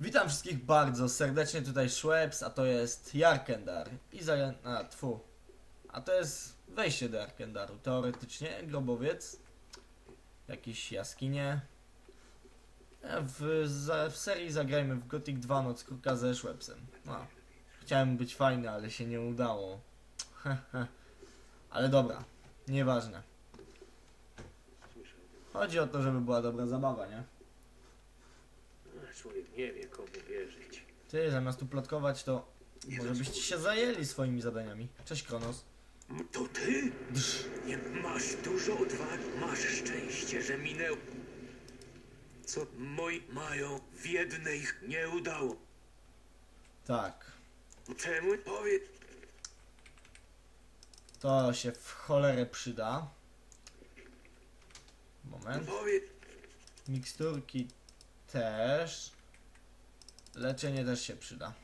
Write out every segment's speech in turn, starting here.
Witam wszystkich bardzo serdecznie, tutaj Schweppes, a to jest Jarkendar. I za... a, tfu. A to jest wejście do Jarkendaru. Teoretycznie grobowiec. Jakieś jaskinie. E, W, w serii zagrajmy w Gothic 2 Noc Kruka ze Schweppesem. No. Chciałem być fajny, ale się nie udało. ale dobra, nieważne. Chodzi o to, żeby była dobra zabawa, nie? Człowiek nie wie, komu wierzyć. Ty, zamiast tu plotkować, to może byście się zajęli swoimi zadaniami. Cześć, Kronos. To ty? Nie masz dużo odwagi. Masz szczęście, że minęło. Co moi mają w jednej nie udało. Tak, Czemu? Powiedz. to się w cholerę przyda. Moment. Powiedz. Miksturki też. Leczenie też się przyda.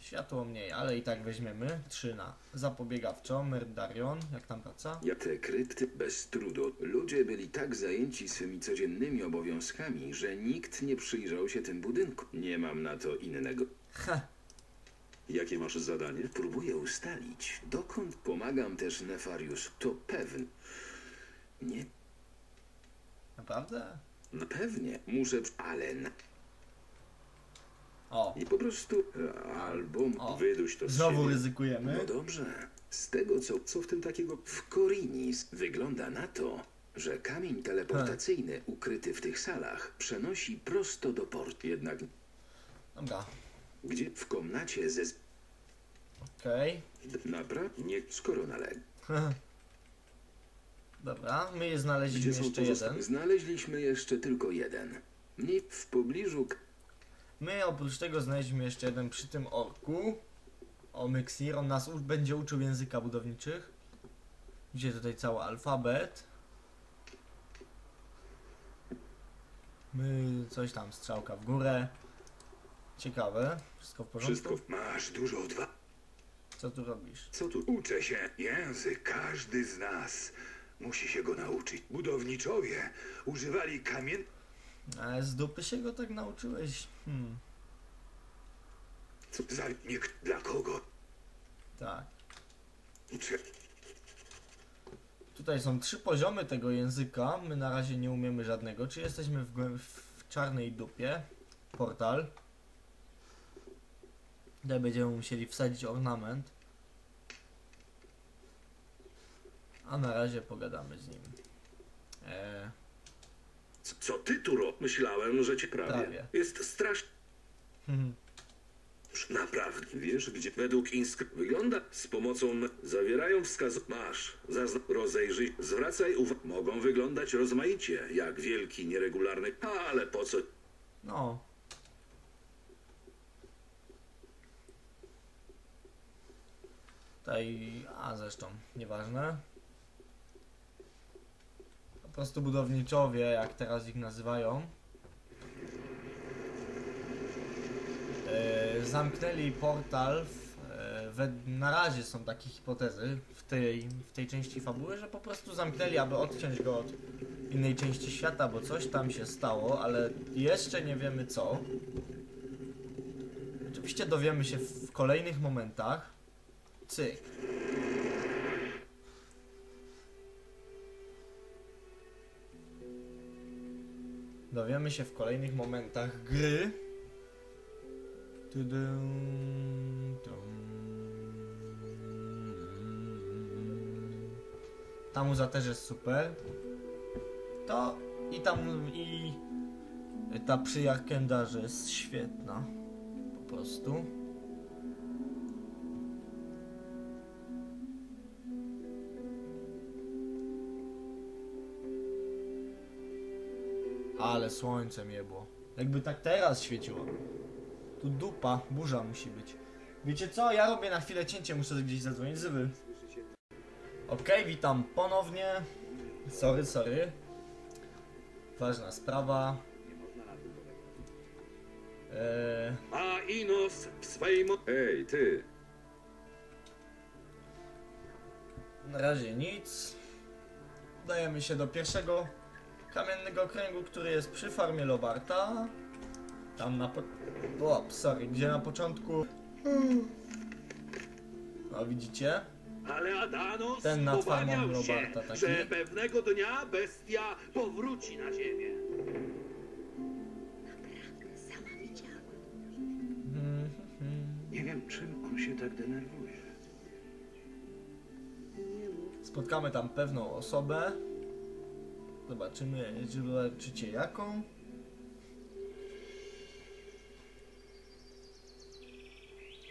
Światło mniej, ale i tak weźmiemy. 3 na zapobiegawczo. Merdarion, jak tam praca? Ja te krypty bez trudu. Ludzie byli tak zajęci swymi codziennymi obowiązkami, że nikt nie przyjrzał się tym budynku. Nie mam na to innego. Ha, Jakie masz zadanie? Próbuję ustalić, dokąd pomagam też Nefarius. To pewne. Nie, naprawdę? No pewnie. Muszę, ale na... O, I po prostu... e, Albo O. wyduś to znowu siebie. ryzykujemy. No dobrze. Z tego, co, co w tym takiego w Korinis wygląda na to, że kamień teleportacyjny ukryty w tych salach przenosi prosto do portu. Jednak Dobra, gdzie? W komnacie ze... okej. Naprawdę? Nie, skoro naleg. Dobra, my je znaleźliśmy Gdzie są jeszcze jeden. Znaleźliśmy jeszcze tylko jeden. Mniej w pobliżu... k- My oprócz tego znaleźliśmy jeszcze jeden przy tym orku. O Myxir, on nas u- będzie uczył języka budowniczych. Gdzie tutaj cały alfabet. My coś tam, strzałka w górę. Ciekawe, wszystko w porządku? Wszystko. Masz dużo odwagi. Co tu robisz? Co tu? Uczę się. Język każdy z nas musi się go nauczyć. Budowniczowie używali kamien... Ale z dupy się go tak nauczyłeś? Hmm, Za... Nie... Dla kogo? tak. Uczę... Tutaj są trzy poziomy tego języka. My na razie nie umiemy żadnego. Czy jesteśmy w, w czarnej dupie? Portal. Tutaj będziemy musieli wsadzić ornament. A na razie pogadamy z nim. Eee, Co ty tu ro? Myślałem, że cię prawie. Prawie. Jest strasznie. hmm, Naprawdę. Wiesz, gdzie według inskrypcji wygląda? Z pomocą zawierają wskaz... Masz. Zazna... Rozejrzyj. Zwracaj uwagę. Mogą wyglądać rozmaicie, jak wielki, nieregularny... Ale po co? no. Tutaj, a zresztą, nieważne. Po prostu budowniczowie, jak teraz ich nazywają, e, zamknęli portal. W, e, we, na razie są takie hipotezy w tej, w tej części fabuły, że po prostu zamknęli, aby odciąć go od innej części świata, bo coś tam się stało, ale jeszcze nie wiemy co. Oczywiście dowiemy się w kolejnych momentach. Cyk. Dowiemy się w kolejnych momentach gry. Ta muza też jest super. To i tam i ta przy Jarkendarze jest świetna. Po prostu. Ale słońce miebło. Jakby tak teraz świeciło. Tu dupa, burza musi być. Wiecie co? Ja robię na chwilę cięcie, muszę gdzieś zadzwonić zywy. Okej, witam ponownie. Sorry, sorry. Ważna sprawa. Eee, A Inos w swej mo... Ej, ty! na razie nic. Udajemy się do pierwszego kamiennego kręgu, który jest przy farmie Lobarta. Tam na po... O, sorry, gdzie na początku... No widzicie? Ale Adanos Ten nad farmą Roberta taki. że pewnego dnia bestia powróci na ziemię. Naprawdę, sama widziałam. Mhm. Nie wiem, czym on się tak denerwuje. Spotkamy tam pewną osobę. Zobaczymy, zobaczycie jaką.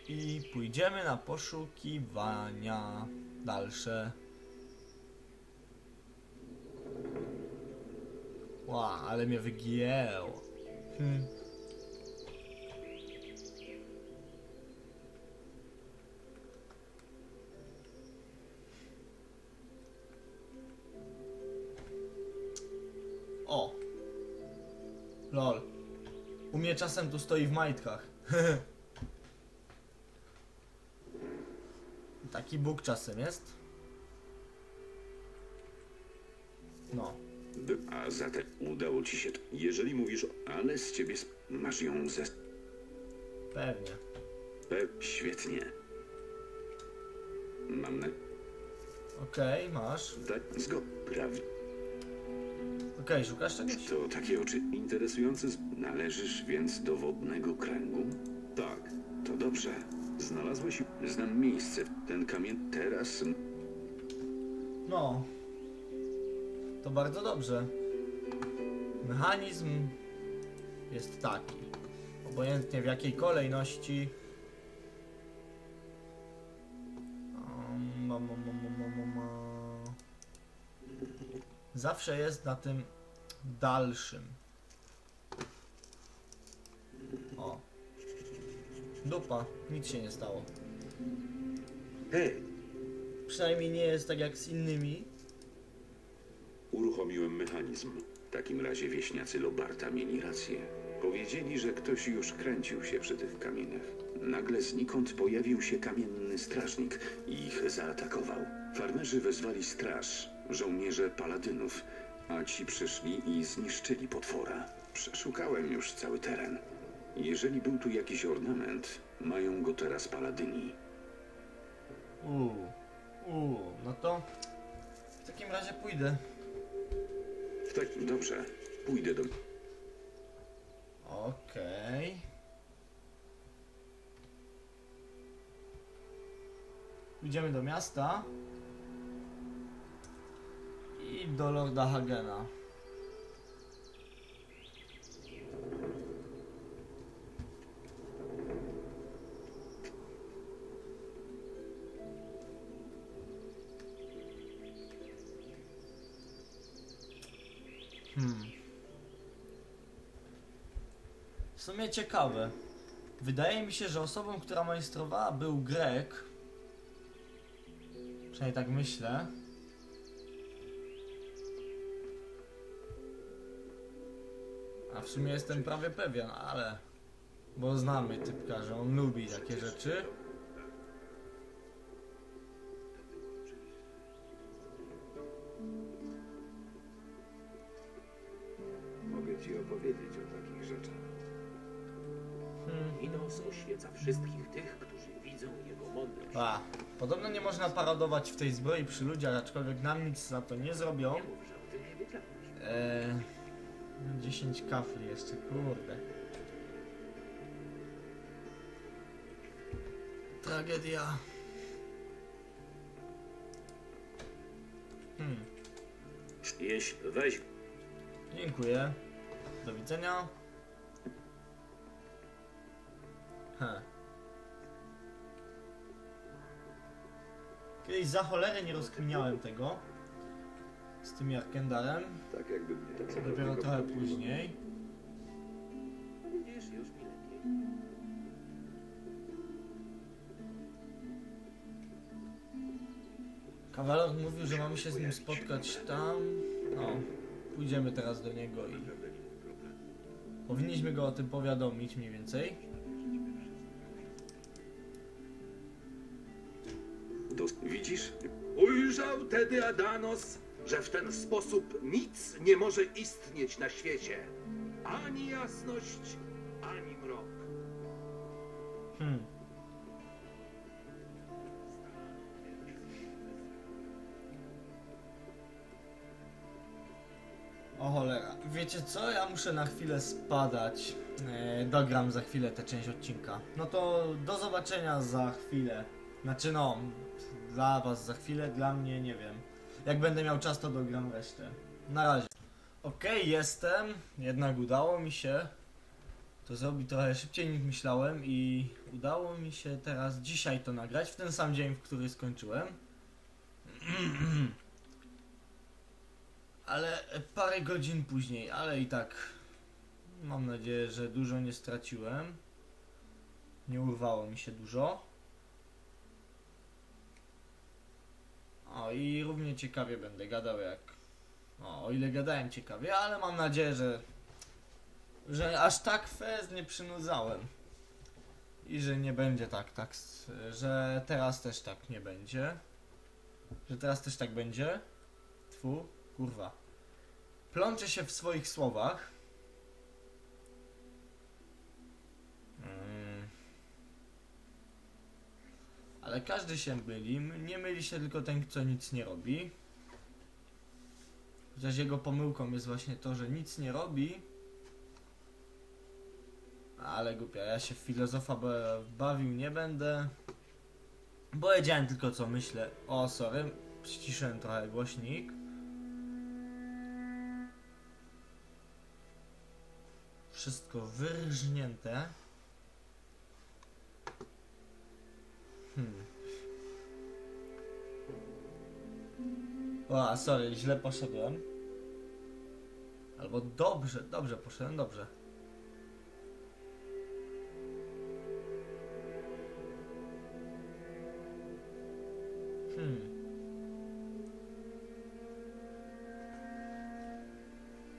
I pójdziemy na poszukiwania dalsze. Ła, ale mnie wygięło. Hmm. Lol. U mnie czasem tu stoi w majtkach. Taki bóg czasem jest. No. A zatem udało ci się. Jeżeli mówisz, ale z ciebie masz ją ze... Pewnie. Pe... Świetnie. Mam na... Okej, masz. Tak, zgod... Prawda. Okej, szukasz czegoś? To takie oczy interesujące. Należysz więc do wodnego kręgu? Tak. To dobrze. Znalazłeś... Znam miejsce. Ten kamień teraz... No. To bardzo dobrze. Mechanizm jest taki. Obojętnie w jakiej kolejności. Um, ma, ma, ma, ma, ma, ma, ma. Zawsze jest na tym dalszym. O. Dupa, nic się nie stało. Hej, Przynajmniej nie jest tak jak z innymi. Uruchomiłem mechanizm. W takim razie wieśniacy Lobarta mieli rację. Powiedzieli, że ktoś już kręcił się przy tych kamieniach. Nagle znikąd pojawił się kamienny strażnik i ich zaatakował. Farmerzy wezwali straż, żołnierze paladynów, a ci przyszli i zniszczyli potwora. Przeszukałem już cały teren. Jeżeli był tu jakiś ornament, mają go teraz paladyni. Uuu, uuu, no to w takim razie pójdę. W takim dobrze, pójdę do... Okej. Idziemy do miasta. I do Lorda Hagena. Hmm. W sumie ciekawe. Wydaje mi się, że osobą, która majstrowała był Grek. Przynajmniej tak myślę. W sumie jestem prawie pewien, ale... Bo znamy typka, że on lubi takie rzeczy. Mogę ci opowiedzieć o takich rzeczach. Minos oświeca wszystkich tych, którzy widzą jego mądrość. A, podobno nie można parodować w tej zbroi przy ludziach, aczkolwiek nam nic za to nie zrobią. Eee, 10 kafli jeszcze, kurde. Tragedia. Hmm, Jeś, weź dziękuję. Do widzenia. He. Kiedyś za cholerę nie rozkminiałem tego. Z tym Jarkendarem. Tak jakby mnie to Dopiero trochę później. Widzisz, już mi lepiej. Kawaler mówił, że mamy się z nim spotkać tam. No, pójdziemy teraz do niego i. Powinniśmy go o tym powiadomić mniej więcej. Widzisz? Ujrzał tedy Adanos, że w ten sposób nic nie może istnieć na świecie. Ani jasność, ani mrok. Hmm. O cholera, wiecie co? Ja muszę na chwilę spadać. Yy, dogram za chwilę tę część odcinka. No to do zobaczenia za chwilę. Znaczy no, dla was za chwilę, dla mnie nie wiem. Jak będę miał czas, to dogram resztę. Na razie. Okej, jestem. Jednak udało mi się to zrobić trochę szybciej niż myślałem i udało mi się teraz dzisiaj to nagrać, w ten sam dzień, w który skończyłem. Ale parę godzin później, ale i tak mam nadzieję, że dużo nie straciłem. Nie urwało mi się dużo. O i równie ciekawie będę gadał jak. O, o ile gadałem ciekawie, ale mam nadzieję, że. że aż tak fest nie przynudzałem. I że nie będzie tak, tak, że teraz też tak nie będzie. Że teraz też tak będzie. Tfu, kurwa. Plączę się w swoich słowach. Ale każdy się myli. Nie myli się tylko ten, co nic nie robi. Chociaż jego pomyłką jest właśnie to, że nic nie robi. Ale głupia, ja się w filozofa ba- bawił nie będę. Powiedziałem tylko co myślę. O, sorry, ściszyłem trochę głośnik. Wszystko wyrżnięte. Hmm. O, sorry, źle poszedłem. Albo dobrze, dobrze poszedłem, dobrze. Hmm.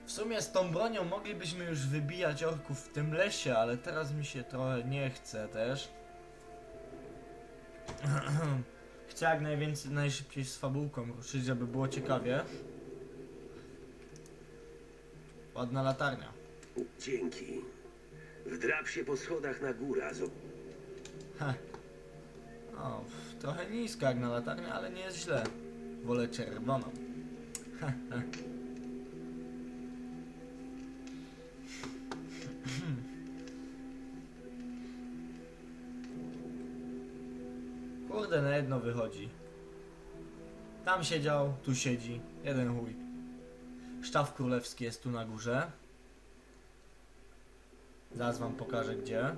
W sumie z tą bronią moglibyśmy już wybijać orków w tym lesie, ale teraz mi się trochę nie chce też. Chcę jak najwięcej, najszybciej z fabułką ruszyć, żeby było ciekawie. Ładna latarnia. Dzięki. Wdrap się po schodach na górę, a zob- O, trochę niska jak na latarnię, ale nie jest źle. Wolę czerwoną. Kurde, na jedno wychodzi. Tam siedział, tu siedzi. Jeden chuj. Sztaw królewski jest tu na górze. Zaraz wam pokażę gdzie.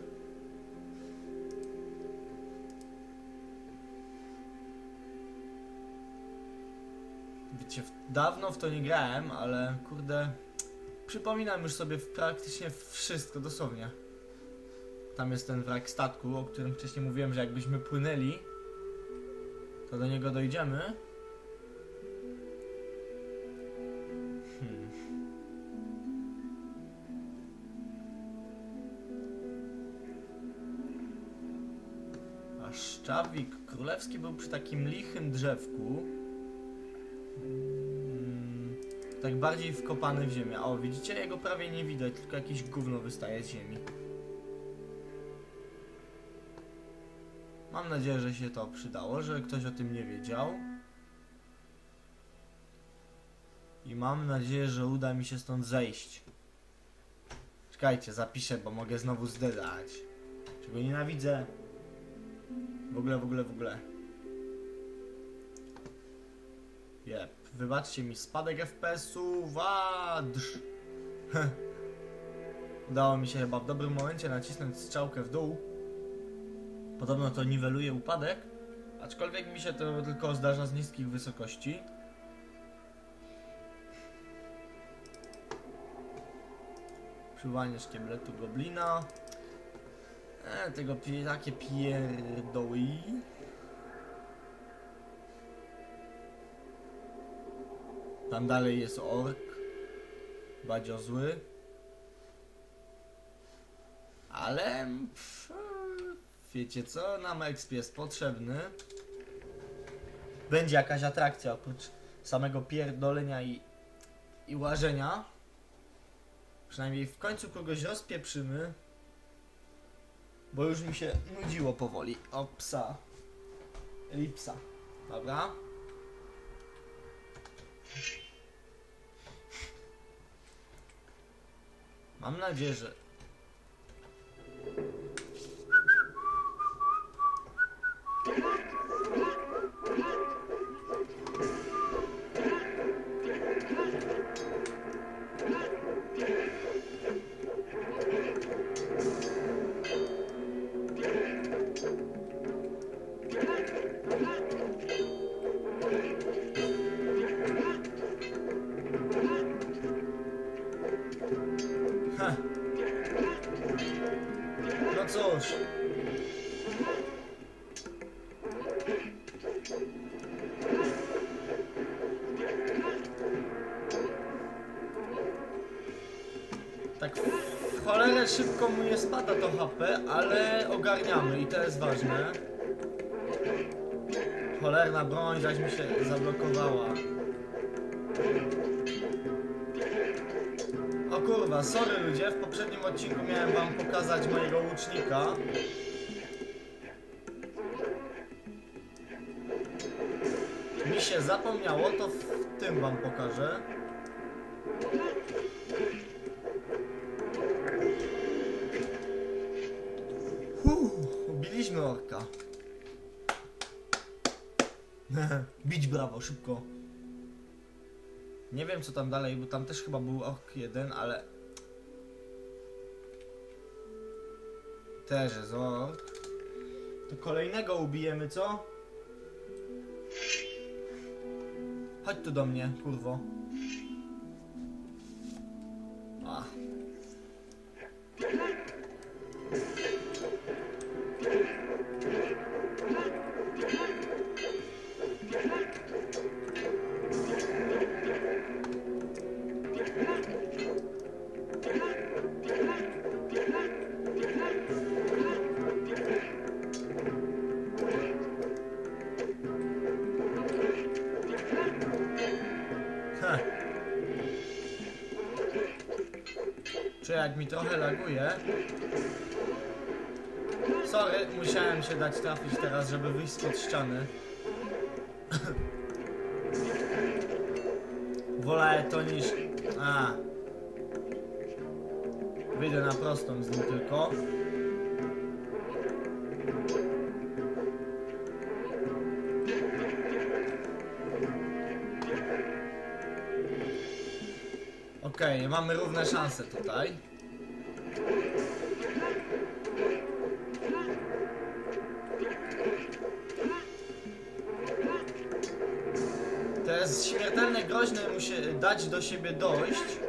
Wiecie, dawno w to nie grałem, ale kurde, przypominam już sobie praktycznie wszystko, dosłownie. Tam jest ten wrak statku, o którym wcześniej mówiłem, że jakbyśmy płynęli, to do niego dojdziemy. Hmm. A szczawik królewski był przy takim lichym drzewku. Mm, tak bardziej wkopany w ziemię. O, widzicie? Jego prawie nie widać, tylko jakieś gówno wystaje z ziemi. Mam nadzieję, że się to przydało, że ktoś o tym nie wiedział. I mam nadzieję, że uda mi się stąd zejść. Czekajcie, zapiszę, bo mogę znowu zdedać. Czego nienawidzę. W ogóle, w ogóle, w ogóle. Jep, wybaczcie mi spadek FPS-u, wadż. Udało mi się chyba w dobrym momencie nacisnąć strzałkę w dół. Podobno to niweluje upadek, aczkolwiek mi się to tylko zdarza z niskich wysokości. Przywanie szkieletu goblina. E, tego pi- takie pierdoły. Tam dalej jest ork. Badzio zły. Ale... Pff, wiecie co? Nam exp jest potrzebny. Będzie jakaś atrakcja oprócz samego pierdolenia i, i łażenia. Przynajmniej w końcu kogoś rozpieprzymy. Bo już mi się nudziło powoli. O psa. Elipsa. Dobra. Mam nadzieję, że... mu nie spada to HP, ale ogarniamy i to jest ważne. Cholerna broń zaś mi się zablokowała. O kurwa, sorry ludzie, w poprzednim odcinku miałem wam pokazać mojego łucznika. Mi się zapomniało, to w tym wam pokażę. Bić brawo, szybko. Nie wiem co tam dalej, bo tam też chyba był ork jeden, ale... Też jest ork. To kolejnego ubijemy, co? Chodź tu do mnie, kurwo. Jak mi trochę laguje? Sorry, musiałem się dać trafić teraz, żeby wyjść spod ściany. Wolę to niż... A. Wyjdę na prostą z nim tylko. Mamy równe szanse tutaj. To jest śmiertelnie groźne mu się dać do siebie dojść.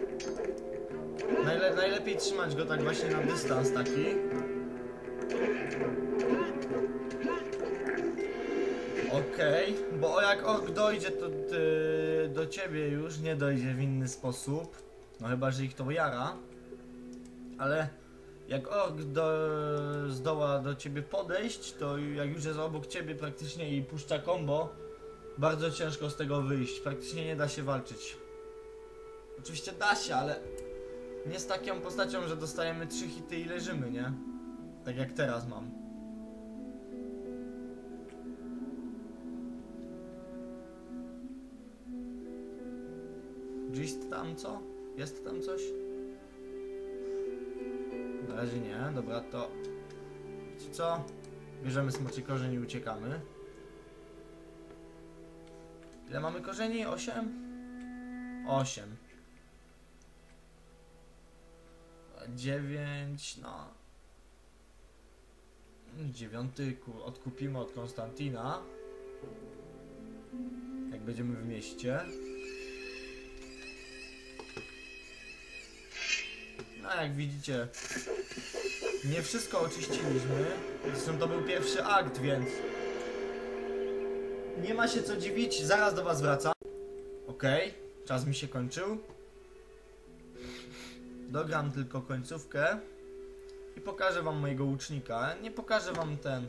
Najle najlepiej trzymać go tak właśnie na dystans taki. Okej, bo o jak ork dojdzie to ty, do ciebie już nie dojdzie w inny sposób. No chyba, że ich to jara. Ale jak ork do, zdoła do ciebie podejść, to jak już jest obok ciebie praktycznie i puszcza combo, bardzo ciężko z tego wyjść. Praktycznie nie da się walczyć. Oczywiście da się, ale nie z taką postacią, że dostajemy trzy hity i leżymy, nie? Tak jak teraz mam. Gist tam co? Jest tam coś? Na razie nie, dobra to... Wiecie co? Bierzemy smoczy korzeń i uciekamy. Ile mamy korzeni? 8? 8. 9, no. Dziewiąty ku- odkupimy od Konstantina. Jak będziemy w mieście. No jak widzicie, nie wszystko oczyściliśmy. Zresztą to był pierwszy akt, więc nie ma się co dziwić. Zaraz do was wracam. Okej, czas mi się kończył. Dogram tylko końcówkę i pokażę wam mojego łucznika. Nie pokażę wam ten.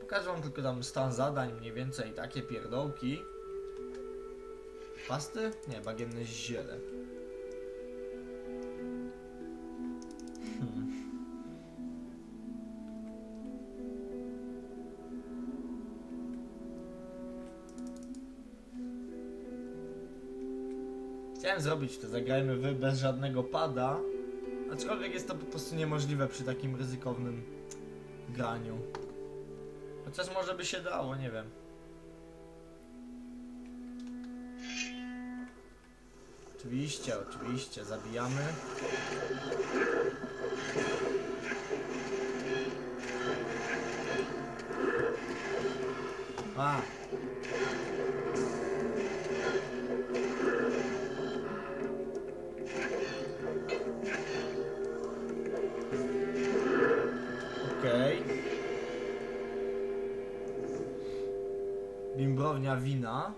Pokażę wam tylko tam stan zadań, mniej więcej takie pierdołki. Pasty? Nie, bagienne ziele. Chciałem zrobić to, zagrajmy wy bez żadnego pada, Aczkolwiek jest to po prostu niemożliwe przy takim ryzykownym graniu. Chociaż może by się dało, nie wiem. Oczywiście, oczywiście, zabijamy. A. Bimbrownia wina.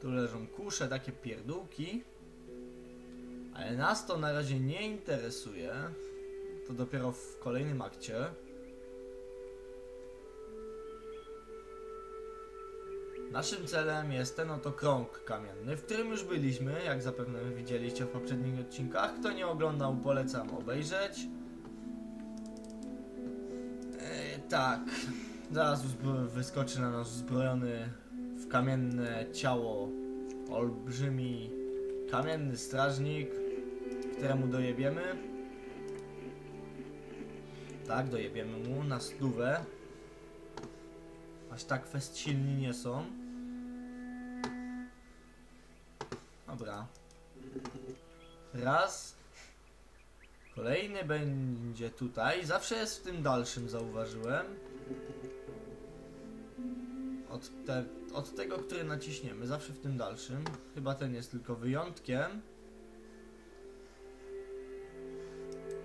Tu leżą kusze, takie pierdółki. Ale nas to na razie nie interesuje. To dopiero w kolejnym akcie. Naszym celem jest ten oto krąg kamienny, w którym już byliśmy, jak zapewne widzieliście w poprzednich odcinkach. Kto nie oglądał, polecam obejrzeć. E, tak, zaraz wyskoczy na nas uzbrojony kamienne ciało olbrzymi kamienny strażnik, któremu dojebiemy. Tak, dojebiemy mu na stówę. Aż tak fest silni nie są. Dobra. Raz. Kolejny będzie tutaj. Zawsze jest w tym dalszym, zauważyłem. Od, te, od tego, który naciśniemy. Zawsze w tym dalszym. Chyba ten jest tylko wyjątkiem.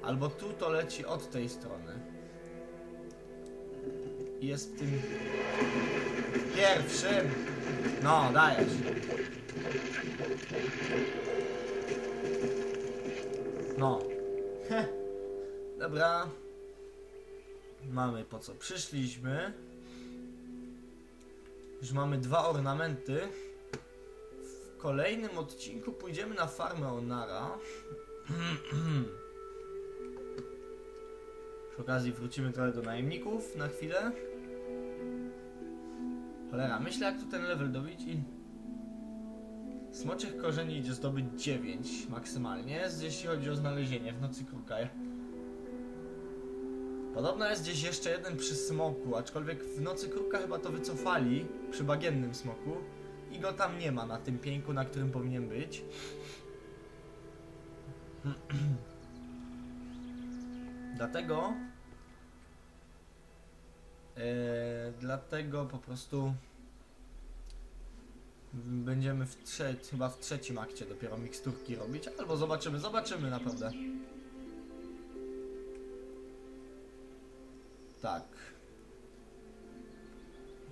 Albo tu to leci od tej strony. Jest w tym pierwszym. No, dajesz. No. Heh. Dobra. Mamy po co przyszliśmy. Już mamy dwa ornamenty. W kolejnym odcinku pójdziemy na farmę Onara. Przy okazji wrócimy trochę do najemników na chwilę. Cholera, myślę jak tu ten level dobić i... Smoczych korzeni idzie zdobyć 9 maksymalnie, jeśli chodzi o znalezienie w nocy kruka. Podobno jest gdzieś jeszcze jeden przy smoku, aczkolwiek w nocy kruka chyba to wycofali przy bagiennym smoku i go tam nie ma na tym pieńku, na którym powinien być. Dlatego e, dlatego po prostu będziemy w trze- chyba w trzecim akcie dopiero miksturki robić, albo zobaczymy, zobaczymy naprawdę. Tak.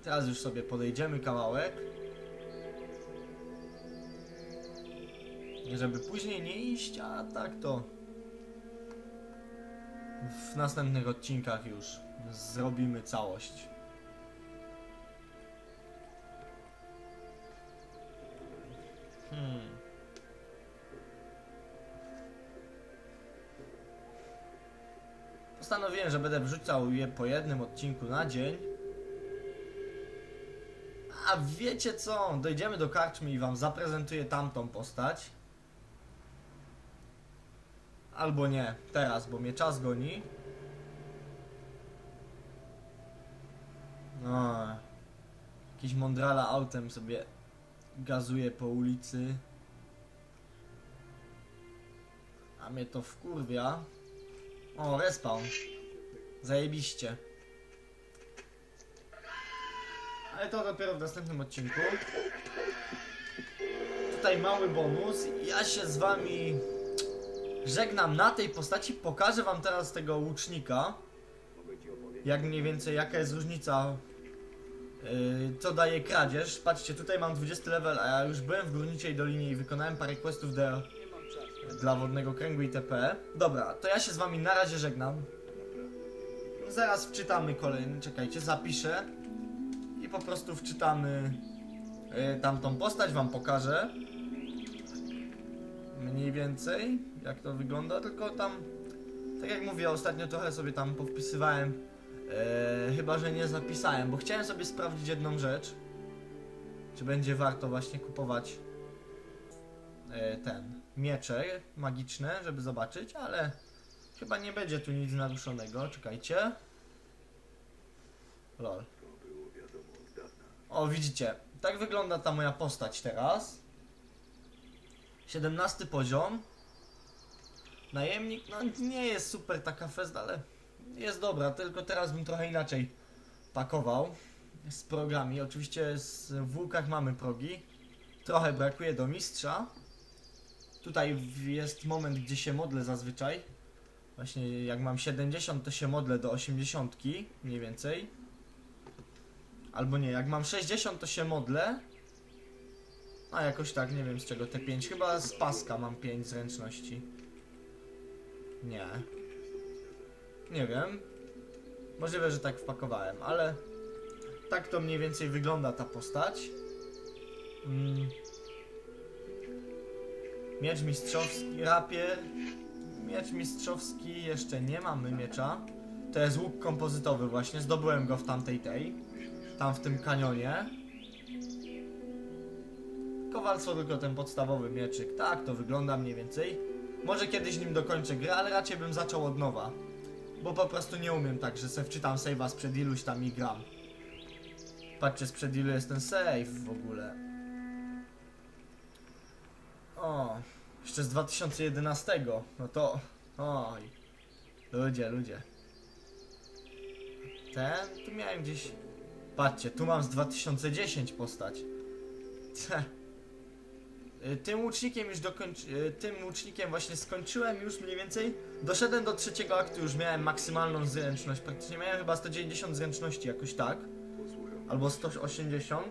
Teraz już sobie podejdziemy kawałek. Żeby później nie iść, a tak to w następnych odcinkach już zrobimy całość. Postanowiłem, że będę wrzucał je po jednym odcinku na dzień. A wiecie co? Dojdziemy do karczmy i wam zaprezentuję tamtą postać. Albo nie, teraz, bo mnie czas goni. No. Jakiś mądrala autem sobie gazuje po ulicy. A mnie to wkurwia. O, respawn. Zajebiście. Ale to dopiero w następnym odcinku. Tutaj mały bonus. Ja się z wami żegnam na tej postaci. Pokażę wam teraz tego łucznika. Jak mniej więcej, jaka jest różnica Yy, co daje kradzież. Patrzcie, tutaj mam 20 level, a ja już byłem w Górniczej Dolinie i wykonałem parę questów do, dla Wodnego Kręgu itp. Dobra, to ja się z wami na razie żegnam. Zaraz wczytamy kolejny, czekajcie, zapiszę i po prostu wczytamy yy, tamtą postać, wam pokażę. Mniej więcej, jak to wygląda, tylko tam, tak jak mówię, ostatnio trochę sobie tam powpisywałem Eee, chyba, że nie zapisałem, bo chciałem sobie sprawdzić jedną rzecz. Czy będzie warto właśnie kupować e, ten miecze magiczne, żeby zobaczyć, ale Chyba nie będzie tu nic naruszonego, czekajcie. Lol. O, widzicie, tak wygląda ta moja postać teraz. 17 poziom. Najemnik, no nie jest super taka fest, ale jest dobra, tylko teraz bym trochę inaczej pakował z progami. Oczywiście z, w łukach mamy progi. Trochę brakuje do mistrza. Tutaj jest moment, gdzie się modlę zazwyczaj. Właśnie jak mam 70, to się modlę do 80 mniej więcej. Albo nie, jak mam 60, to się modlę. A jakoś tak, nie wiem z czego te 5. Chyba z paska mam 5 zręczności. Nie. Nie wiem. Możliwe, że tak wpakowałem, ale tak to mniej więcej wygląda ta postać. Mm. Miecz mistrzowski, rapier. Miecz mistrzowski, jeszcze nie mamy miecza. To jest łuk kompozytowy właśnie, zdobyłem go w tamtej tej. Tam w tym kanionie. Kowalstwo tylko ten podstawowy mieczyk. Tak, to wygląda mniej więcej. Może kiedyś nim dokończę grę, ale raczej bym zaczął od nowa. Bo po prostu nie umiem tak, że se wczytam save'a sprzed iluś tam i gram. Patrzcie, sprzed ilu jest ten save w ogóle. O, jeszcze z 2011. No to... Oj. Ludzie, ludzie. Ten, tu miałem gdzieś... Patrzcie, tu mam z 2010 postać. Y, Tym łucznikiem już dokończy... Tym łucznikiem właśnie skończyłem już mniej więcej. Doszedłem do trzeciego aktu, już miałem maksymalną zręczność. Praktycznie miałem chyba 190 zręczności, jakoś tak. Albo 180.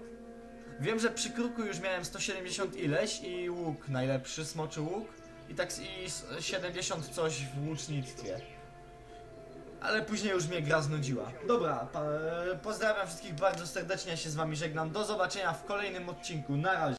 Wiem, że przy kruku już miałem 170 ileś i łuk najlepszy, smoczy łuk. I tak i s- 70 coś w łucznictwie. Ale później już mnie gra znudziła. Dobra, pozdrawiam wszystkich bardzo serdecznie, ja się z wami żegnam. Do zobaczenia w kolejnym odcinku. Na razie.